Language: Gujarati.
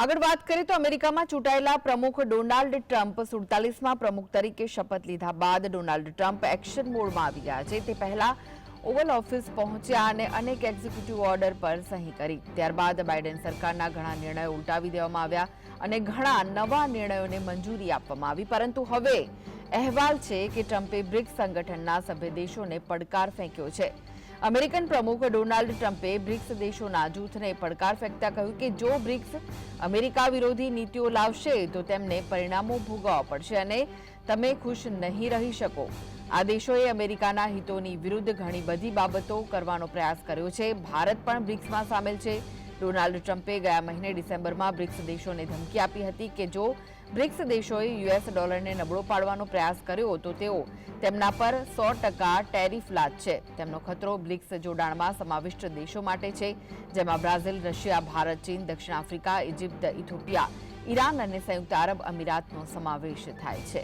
આગળ વાત કરીએ તો અમેરિકામાં ચૂંટાયેલા પ્રમુખ ડોનાલ્ડ ટ્રમ્પ સુડતાલીસમાં પ્રમુખ તરીકે શપથ લીધા બાદ ડોનાલ્ડ ટ્રમ્પ એક્શન મોડમાં આવી ગયા છે. તે પહેલા ઓવલ ઓફિસ પહોંચ્યા અને અનેક એક્ઝિક્યુટિવ ઓર્ડર પર સહી કરી. ત્યારબાદ બાઇડેન સરકારના ઘણા નિર્ણયો ઉલટાવી દેવામાં આવ્યા અને ઘણા નવા નિર્ણયોને મંજૂરી આપવામાં આવી. પરંતુ હવે અહેવાલ છે કે ટ્રમ્પે બ્રિક્સ સંગઠનના સભ્ય દેશોને પડકાર ફેંક્યો છે. અમેરિકન પ્રમુખ ડોનાલ્ડ ટ્રમ્પે બ્રિક્સ દેશોના જૂથને પડકાર ફેંકતા કહ્યું કે જો બ્રિક્સ અમેરિકા વિરોધી નીતિઓ લાવશે, તો તેમને પરિણામો ભોગવવા પડશે અને તમે ખુશ નહીં રહી શકો. આ દેશોએ અમેરિકાના હિતોની વિરુદ્ધ ઘણી બધી બાબતો કરવાનો પ્રયાસ કર્યો છે. ભારત પણ બ્રિક્સમાં સામેલ છે. ડોનાલ્ડ ટ્રમ્પે ગયા મહિને ડિસેમ્બરમાં બ્રિક્સ દેશોને ધમકી આપી હતી કે જો બ્રિક્સ દેશોએ યુએસ ડોલરને નબળો પાડવાનો પ્રયાસ કર્યો તો તેઓ તેમના પર સો ટકા ટેરિફ લાદશે. તેમનો ખતરો બ્રિક્સ જોડાણમાં સમાવિષ્ટ દેશો માટે છે, જેમાં બ્રાઝિલ, રશિયા, ભારત, ચીન, દક્ષિણ આફ્રિકા, ઇજિપ્ત, ઇથોપિયા, ઈરાન અને સંયુક્ત આરબ અમીરાતનો સમાવેશ થાય છે.